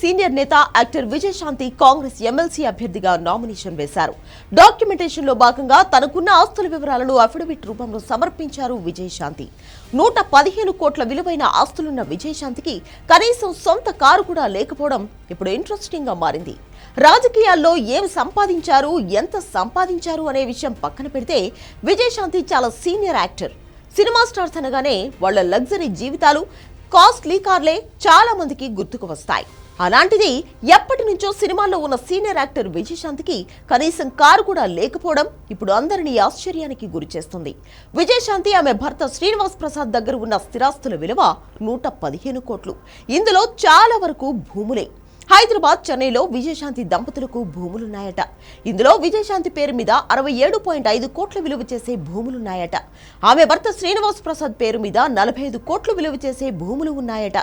Senior నేత actor Vijayashanti Congress MLC అభ్యర్థిగా nomination వేశారు. డాక్యుమెంటేషన్లో భాగంగా తనకున్న ఆస్తుల వివరాలను అఫిడవిట్ రూపంలో సమర్పించారు విజయశాంతి నూట పదిహేను కోట్ల విలువైన ఆస్తులున్న విజయశాంతికి కనీసం సొంత కారు కూడా లేకపోవడం ఇప్పుడు ఇంట్రెస్టింగ్గా మారింది. రాజకీయాల్లో ఏం సంపాదించారు ఎంత సంపాదించారు అనే విషయం పక్కన పెడితే విజయశాంతి చాలా సీనియర్ యాక్టర్. సినిమా స్టార్స్ అనగానే వాళ్ళ లగ్జరీ జీవితాలు కాస్ట్లీ కార్లే చాలా మందికి గుర్తుకు వస్తాయి. అలాంటిది ఎప్పటి నుంచో సినిమాల్లో ఉన్న సీనియర్ యాక్టర్ విజయశాంతికి కనీసం కారు కూడా లేకపోవడం ఇప్పుడు అందరినీ ఆశ్చర్యానికి గురిచేస్తుంది విజయశాంతి ఆమె భర్త శ్రీనివాస్ ప్రసాద్ దగ్గర ఉన్న స్థిరాస్తుల విలువ నూట పదిహేను కోట్లు. ఇందులో చాలా వరకు భూములే. హైదరాబాద్ చెన్నైలో విజయశాంతి దంపతులకు భూములున్నాయట. ఇందులో విజయశాంతి పేరు మీద అరవై ఏడు పాయింట్ ఐదు కోట్ల విలువ చేసే భూములున్నాయట. ఆమె భర్త శ్రీనివాస్ ప్రసాద్ పేరు మీద నలభై ఐదు కోట్లు విలువ చేసే భూములు ఉన్నాయట.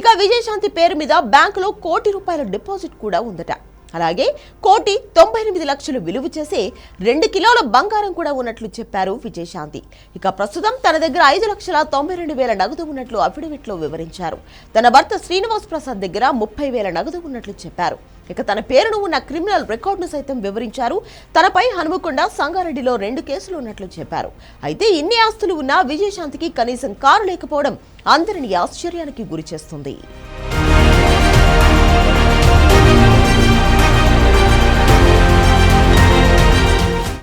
ఇక విజయశాంతి పేరు మీద బ్యాంకులో కోటి రూపాయల డిపాజిట్ కూడా ఉందట. అలాగే కోటి తొంభై ఎనిమిది లక్షలు విలువ చేసే రెండు కిలోల బంగారం కూడా ఉన్నట్లు చెప్పారు విజయశాంతి. ఇక ప్రస్తుతం తన దగ్గర ఐదు లక్షల తొంభై రెండు వేల నగదు ఉన్నట్లు అఫిడవిట్లో వివరించారు. తన భర్త శ్రీనివాస్ ప్రసాద్ దగ్గర ముప్పై వేల నగదు ఉన్నట్లు చెప్పారు. ఇక తన పేరును ఉన్న క్రిమినల్ రికార్డును సైతం వివరించారు. తనపై హనుమకొండ సంగారెడ్డిలో రెండు కేసులు ఉన్నట్లు చెప్పారు. అయితే ఇన్ని ఆస్తులు ఉన్నా విజయశాంతికి కనీసం కారు లేకపోవడం అందరిని ఆశ్చర్యానికి గురిచేస్తుంది.